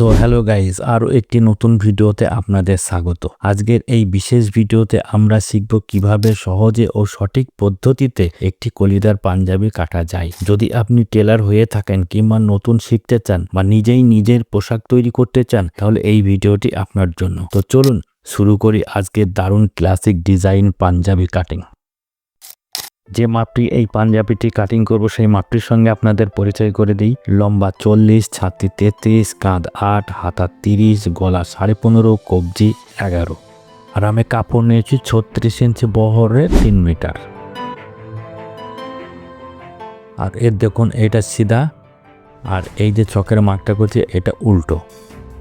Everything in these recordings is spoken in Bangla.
সো হ্যালো গাইস আরও একটি নতুন ভিডিওতে আপনাদের স্বাগত। আজকের এই বিশেষ ভিডিওতে আমরা শিখব কীভাবে সহজে ও সঠিক পদ্ধতিতে একটি কলিদার পাঞ্জাবি কাটা যায়। যদি আপনি টেলার হয়ে থাকেন কিংবা নতুন শিখতে চান বা নিজেই নিজের পোশাক তৈরি করতে চান, তাহলে এই ভিডিওটি আপনার জন্য। তো চলুন শুরু করি আজকের দারুণ ক্লাসিক ডিজাইন পাঞ্জাবি কাটিং যে মাপটি এই পাঞ্জাবিটি কাটিং করব, সেই মাপটির সঙ্গে আপনাদের পরিচয় করে দিই। লম্বা চল্লিশ, ছাতি তেত্রিশ, কাঁধ আট, হাতা তিরিশ, গলা সাড়ে পনেরো, কবজি এগারো। আর আমি কাপড় নিয়েছি ছত্রিশ ইঞ্চি বহরে তিন মিটার। আর এর দেখুন, এটা সিধা। আর এই যে চকের মার্কটা করছি, এটা উল্টো।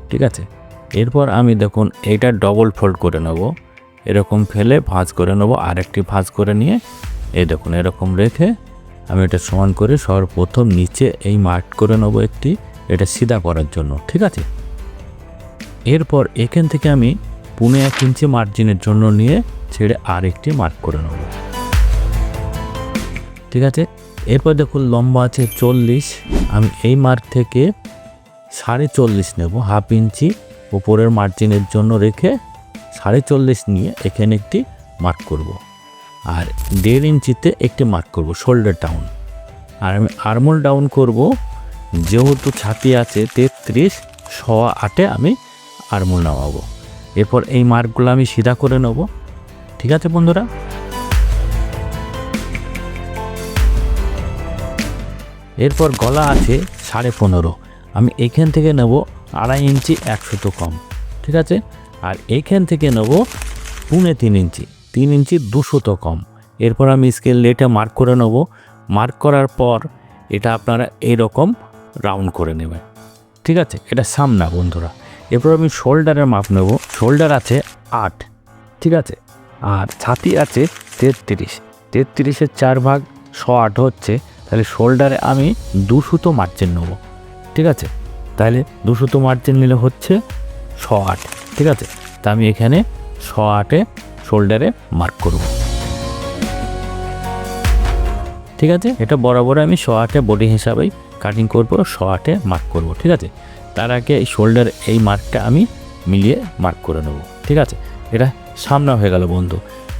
ঠিক আছে? এরপর আমি দেখুন এইটা ডবল ফোল্ড করে নেব। এরকম ফেলে ভাঁজ করে নেব। আরেকটি ভাঁজ করে নিয়ে এই দেখুন, এরকম রেখে আমি এটা সমান করে সর্বপ্রথম নিচে এই মার্ক করে নেব একটি, এটা সিধা করার জন্য, ঠিক আছে? এরপর এখান থেকে আমি পুনে এক ইঞ্চি মার্জিনের জন্য নিয়ে ছেড়ে আরেকটি মার্ক করে নেব। ঠিক আছে? এরপর দেখুন, লম্বা আছে চল্লিশ, আমি এই মার্ক থেকে সাড়ে চল্লিশ নেব, হাফ ইঞ্চি উপরের মার্জিনের জন্য রেখে সাড়ে চল্লিশ নিয়ে এখানে একটি মার্ক করব। আর দেড় ইঞ্চিতে একটি মার্ক করব, শোল্ডার ডাউন। আর আমি আর্মল ডাউন করব, যেহেতু ছাতি আছে তেত্রিশ সোয়া আটে আমি আর্মল নামাবো। এরপর এই মার্কগুলো আমি সিধা করে নেব। ঠিক আছে বন্ধুরা? এরপর গলা আছে সাড়ে পনেরো। আমি এখান থেকে নেব আড়াই ইঞ্চি একশো তো কম। ঠিক আছে? আর এখান থেকে নেব পুনে তিন ইঞ্চি। তিন ইঞ্চি দুশো তো কম। এরপর আমি স্কেল লেটে মার্ক করে নেব। মার্ক করার পর এটা আপনারা এইরকম রাউন্ড করে নেবেন। ঠিক আছে? এটা সামনা বন্ধুরা। এরপর আমি শোল্ডারের মাপ নেব। শোল্ডার আছে আট। ঠিক আছে? আর ছাতি আছে তেত্রিশ। তেত্রিশের চার ভাগ ছ আট হচ্ছে। তাহলে শোল্ডারে আমি দুশোতো মার্জিন নেব। ঠিক আছে? তাহলে দুশোতো মার্জিন নিলে হচ্ছে ছ আট। ঠিক আছে? তা আমি এখানে ছ আটে শোল্ডারে মার্ক করব ঠিক আছে? এটা বরাবর আমি ছ আটে বডি হিসাবেই কাটিং করব ছ আটে মার্ক করব, ঠিক আছে? তার আগে এই শোল্ডার এই মার্কটা আমি মিলিয়ে মার্ক করে নেব, ঠিক আছে? এটা সামনে হয়ে গেল বন্ধু।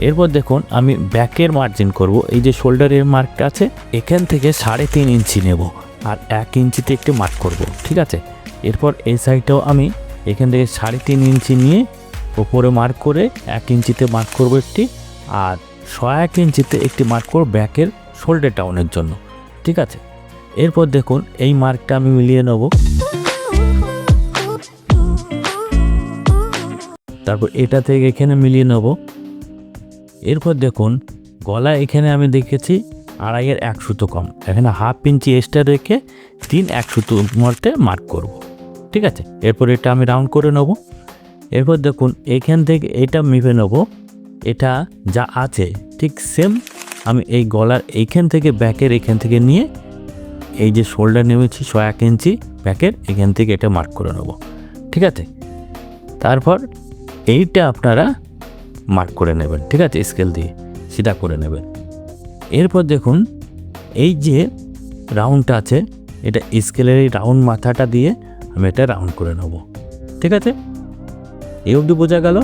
এরপর দেখুন, আমি ব্যাকের মার্জিন করব। এই যে শোল্ডারের মার্কটা আছে, এখান থেকে সাড়ে তিন ইঞ্চি নেব আর এক ইঞ্চিতে একটু মার্ক করব, ঠিক আছে? এরপর এই সাইডটাও আমি এখান থেকে সাড়ে তিন ইঞ্চি নিয়ে ওপরে মার্ক করে এক ইঞ্চিতে মার্ক করব একটি আর এক ইঞ্চিতে একটি মার্ক করব ব্যাকের শোল্ডার টাউনের জন্য, ঠিক আছে? এরপর দেখুন এই মার্কটা আমি মিলিয়ে নেব। তারপর এটা থেকে এখানে মিলিয়ে নেব। এরপর দেখুন গলা এখানে আমি দেখেছি আড়াইয়ের এক সুতো কম, এখানে হাফ ইঞ্চি এক্সট্রা রেখে তিন এক সুতো মরতে মার্ক করব, ঠিক আছে? এরপর এটা আমি রাউন্ড করে নেব। এরপর দেখুন, এখান থেকে এটা মেপে নেব। এটা যা আছে, ঠিক সেম আমি এই গলার এইখান থেকে ব্যাকের এখান থেকে নিয়ে এই যে শোল্ডার নেমেছি ছ এক ইঞ্চি ব্যাকের এখান থেকে এটা মার্ক করে নেব। ঠিক আছে? তারপর এইটা আপনারা মার্ক করে নেবেন, ঠিক আছে? স্কেল দিয়ে সিধা করে নেবেন। এরপর দেখুন, এই যে রাউন্ডটা আছে, এটা স্কেলের এই রাউন্ড মাথাটা দিয়ে আমি এটা রাউন্ড করে নেব। ঠিক আছে? এই অবধি বোঝা গেল?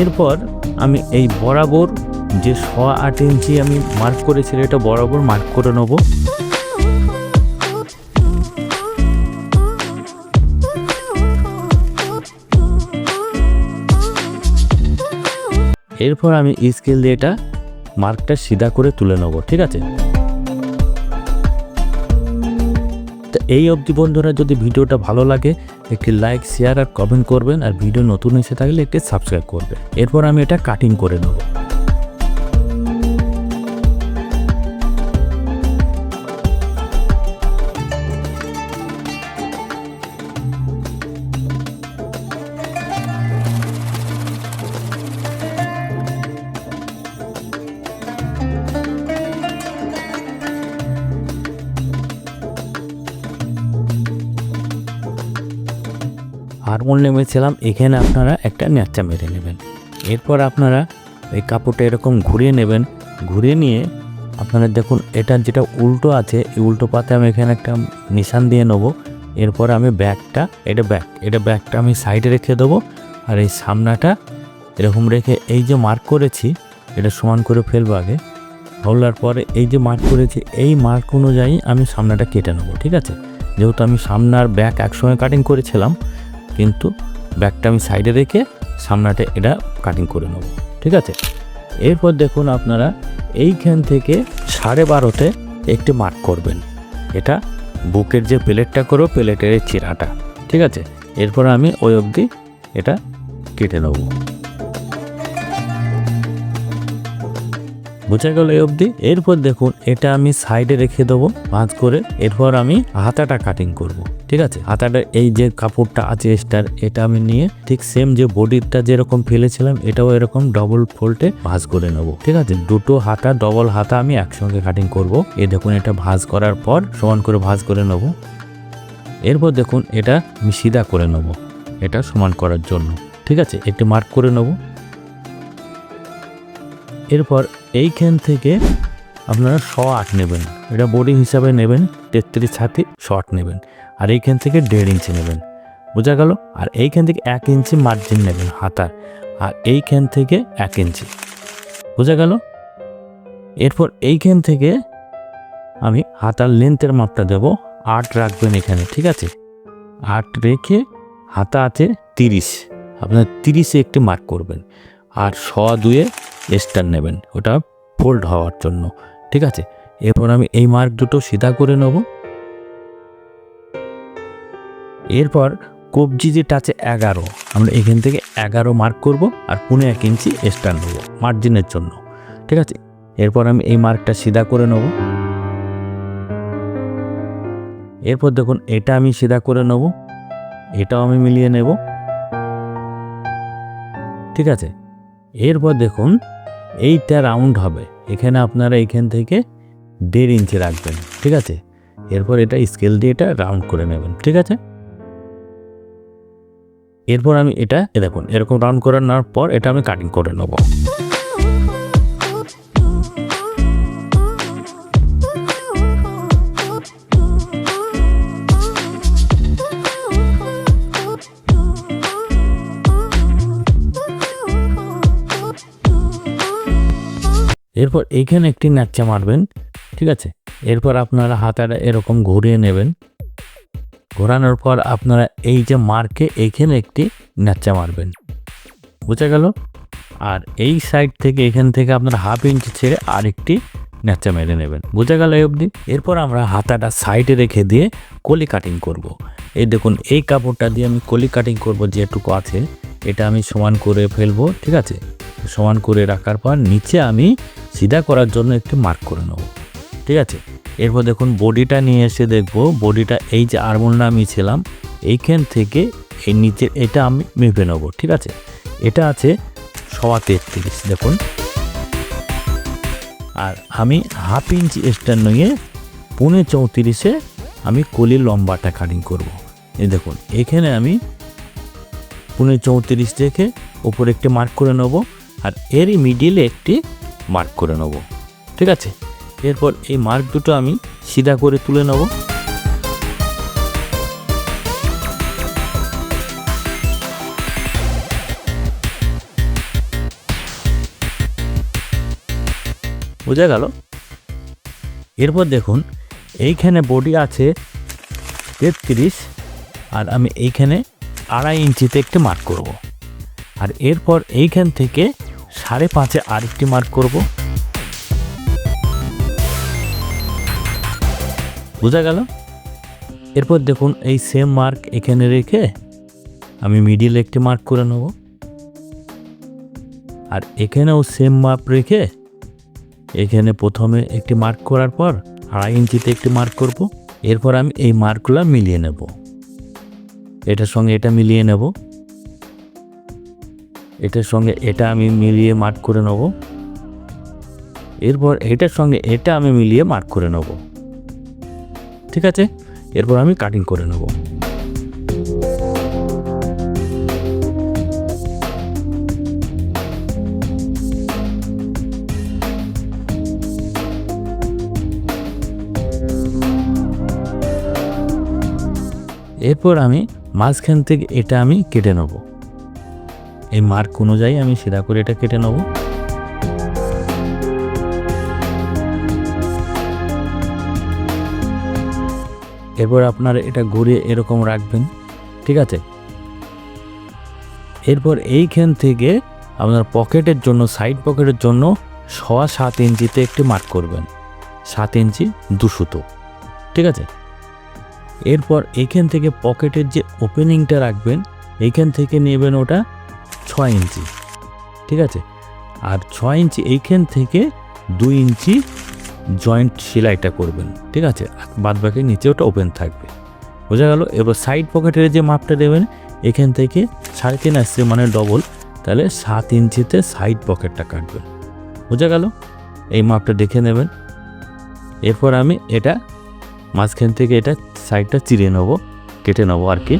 এরপর আমি এই বরাবর যে ছ আট ইঞ্চি আমি মার্ক করেছিলাম এটা বরাবর মার্ক করে নেব। এরপর আমি স্কেল দিয়ে এটা মার্কটা সিধা করে তুলে নেব, ঠিক আছে? তো এই অবধি বন্ধুরা, যদি ভিডিওটা ভালো লাগে, একটি লাইক শেয়ার আর কমেন্ট করবেন, আর ভিডিও নতুন এসে থাকলে একটি সাবস্ক্রাইব করবেন। এরপর আমি এটা কাটিং করে নেব। হারমোন নেমেছিলাম, এখানে আপনারা একটা ন্যাচা মেরে নেবেন। এরপর আপনারা এই কাপড়টা এরকম ঘুরিয়ে নেবেন। ঘুরিয়ে নিয়ে আপনারা দেখুন এটা যেটা উল্টো আছে, এই উল্টো পাতে আমি এখানে একটা নিশান দিয়ে নেব। এরপর আমি ব্যাগটা, এটা ব্যাগ, এটা ব্যাগটা আমি সাইডে রেখে দেবো। আর এই সামনাটা এরকম রেখে এই যে মার্ক করেছি, এটা সমান করে ফেলব আগে। ফেলার পরে এই যে মার্ক করেছি, এই মার্ক অনুযায়ী আমি সামনাটা কেটে নেব, ঠিক আছে? যেহেতু আমি সামনার ব্যাগ একসঙ্গে কাটিং করেছিলাম কিন্তু ব্যাগটা আমি সাইডে রেখে সামনাটা এটা কাটিং করে নেব, ঠিক আছে? এরপর দেখুন আপনারা এইখান থেকে সাড়ে বারোতে একটি মার্ক করবেন। এটা বুকের যে প্লেটটা করো প্লেটের চিরাটা, ঠিক আছে? এরপর আমি ওই অবধি এটা কেটে নেব। বোঝা গেল এই অবধি? এরপর দেখুন, এটা আমি সাইডে রেখে দেবো, ভাঁজ করে। এরপর আমি হাতাটা কাটিং করব। ঠিক আছে? হাতাটা এই যে কাপড়টা আছে এক্সটার এটা আমি নিয়ে ঠিক সেম যে বডিটা যেরকম ফেলেছিলাম এটাও এরকম ডবল ফোল্টে ভাঁজ করে নেব। ঠিক আছে? দুটো হাতা ডবল হাতা আমি একসঙ্গে কাটিং করব। এ দেখুন, এটা ভাঁজ করার পর সমান করে ভাঁজ করে নেব। এরপর দেখুন, এটা আমি সিধা করে নেব, এটা সমান করার জন্য। ঠিক আছে? একটি মার্ক করে নেব। এরপর এইখান থেকে আপনারা শ আট নেবেন। এটা বডি হিসাবে নেবেন, তেত্রিশ ছাতি শর্ট নেবেন, আর এইখান থেকে দেড় ইঞ্চি নেবেন। বোঝা গেল? আর এইখান থেকে এক ইঞ্চি মার্জিন নেবেন হাতার, আর এইখান থেকে এক ইঞ্চি। বোঝা গেল? এরপর এইখান থেকে আমি হাতার লেন্থের মাপটা দেব। আট রাখবেন এখানে, ঠিক আছে? আট রেখে হাতা আছে তিরিশ। আপনার তিরিশে একটি মার্ক করবেন। আর শ দুয়ে স্টার নেবেন। ওটা ফোল্ড হওয়ার জন্য। ঠিক আছে? এরপর আমি এই মার্ক দুটো সিধা করে নেব। এরপর কবজি যেটা আছে এগারো, আমরা এখান থেকে এগারো মার্ক করব আর পুনে এক ইঞ্চি স্টার নেব মার্জিনের জন্য। ঠিক আছে? এরপর আমি এই মার্কটা সিধা করে নেব। এরপর দেখুন, এটা আমি সিধা করে নেব, এটাও আমি মিলিয়ে নেব। ঠিক আছে? এরপর দেখুন, এইটা রাউন্ড হবে। এখানে আপনারা এখান থেকে দেড় ইঞ্চি রাখবেন, ঠিক আছে? এরপর এটা স্কেল দিয়ে এটা রাউন্ড করে নেবেন, ঠিক আছে? এরপর আমি এটা দেখুন, এরকম রাউন্ড করে নেওয়ার পর এটা আমি কাটিং করে নেব। এরপর এইখানে একটি নাচ্চা মারবেন, ঠিক আছে? এরপর আপনারা হাতাটা এরকম ঘুরিয়ে নেবেন। ঘোরানোর পর আপনারা এই যে মার্কে এইখানে একটি নাচ্চা মারবেন। বুঝা গেল? আর এই সাইড থেকে, এখান থেকে আপনারা হাফ ইঞ্চি ছেড়ে আরেকটি ন্যাচা মেরে নেবেন। বোঝা গেল এই অবধি? এরপর আমরা হাতাটা সাইডে রেখে দিয়ে কলি কাটিং করব। এই দেখুন, এই কাপড়টা দিয়ে আমি কলি কাটিং করব যেটুকু আছে। এটা আমি সমান করে ফেলব, ঠিক আছে? সমান করে রাখার পর নিচে আমি সিধা করার জন্য একটি মার্ক করে নেব, ঠিক আছে? এরপর দেখুন বডিটা নিয়ে এসে দেখব, বডিটা এই যে আরমোলটা আমি ছিলাম, এইখান থেকে এই নিচে এটা আমি মেপে নেব, ঠিক আছে? এটা আছে সওয়া তেত্রিশ, দেখুন। আর আমি হাফ ইঞ্চি এক্সট্রা নিয়ে পৌনে চৌত্রিশে আমি কলির লম্বাটা কাটিং করব। এই দেখুন, এখানে আমি পৌনে চৌত্রিশ রেখে ওপরে একটি মার্ক করে নেব, আর এরই মিডিলে একটি মার্ক করে নেব। ঠিক আছে? এরপর এই মার্ক দুটো আমি সিধা করে তুলে নেব। বোঝা গেল? এরপর দেখুন, এইখানে বডি আছে তেত্রিশ, আর আমি এইখানে আড়াই ইঞ্চিতে একটি মার্ক করব। আর এরপর এইখান থেকে সাড়ে পাঁচে আরেকটি মার্ক করব। বোঝা গেল? এরপর দেখুন এই সেম মার্ক এখানে রেখে আমি মিডিলে একটি মার্ক করে নেব। আর এখানেও সেম মাপ রেখে এখানে প্রথমে একটি মার্ক করার পর আড়াই ইঞ্চিতে একটি মার্ক করব। এরপর আমি এই মার্কগুলো মিলিয়ে নেব। এটার সঙ্গে এটা মিলিয়ে নেব। এটার সঙ্গে এটা আমি মিলিয়ে মার্ক করে নেব। এরপর এটার সঙ্গে এটা আমি মিলিয়ে মার্ক করে নেব। ঠিক আছে? এরপর আমি কাটিং করে নেব। এরপর আমি মাঝখান থেকে এটা আমি কেটে নেব। এই মার্ক অনুযায়ী আমি সিধা করে এটা কেটে নেব। এরপর আপনার এটা ঘুরিয়ে এরকম রাখবেন, ঠিক আছে? এরপর এইখান থেকে আপনার পকেটের জন্য, সাইড পকেটের জন্য সোয়া সাত ইঞ্চিতে একটি মার্ক করবেন। সাত ইঞ্চি দুশোতো ঠিক আছে? এরপর এখান থেকে পকেটের যে ওপেনিংটা রাখবেন এইখান থেকে নেবেন ওটা ছয় ইঞ্চি। ঠিক আছে? আর ছয় ইঞ্চি এইখান থেকে দুই ইঞ্চি জয়েন্ট সেলাইটা করবেন। ঠিক আছে? বাদ বাকি নিচে ওটা ওপেন থাকবে। বোঝা গেল? এবার সাইড পকেটের যে মাপটা দেবেন, এখান থেকে সাড়ে তিন আসছে মানে ডবল, তাহলে সাত ইঞ্চিতে সাইড পকেটটা কাটবেন। বোঝা গেল? এই মাপটা দেখে নেবেন। এরপর আমি এটা মাঝখান থেকে এটা সাইডটা চিরে নেব, কেটে নেব আর কি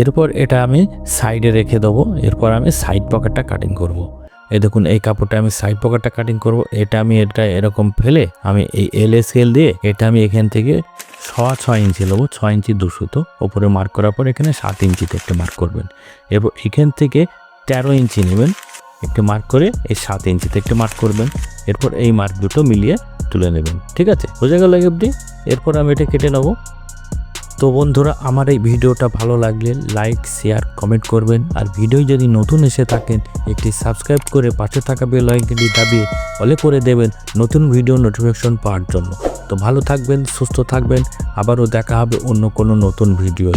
এরপর এটা আমি সাইডে রেখে দেবো, এরপর আমি সাইড পকেটটা কাটিং করব। এই দেখুন, এই কাপড়টা আমি সাইড পকেটটা কাটিং করব, এটা আমি এটা এরকম ফেলে আমি এই এল স্কেল দিয়ে এটা আমি এখান থেকে ছ ছয় ইঞ্চি নেব, ছয় ইঞ্চি দুশোতো ওপরে মার্ক করার পর এখানে সাত ইঞ্চিতে একটা মার্ক করবেন এরপর এখান থেকে তেরো ইঞ্চি নেবেন একটু মার্ক করে এই সাত ইঞ্চিতে একটু মার্ক করবেন। এরপর এই মার্ক দুটো মিলিয়ে তুলে নেবেন, ঠিক আছে? বোঝা গেল অবধি? এরপর আমি এটা কেটে নেব। তো বন্ধুরা, আমার এই ভিডিওটা ভালো লাগলে লাইক শেয়ার কমেন্ট করবেন। আর ভিডিও যদি নতুন এসে থাকেন, একটি সাবস্ক্রাইব করে পাশে থাকা বেল আইকনটি দাবিয়ে অলে করে দেবেন নতুন ভিডিও নোটিফিকেশন পাওয়ার জন্য। তো ভালো থাকবেন, সুস্থ থাকবেন। আবারও দেখা হবে অন্য কোনো নতুন ভিডিও.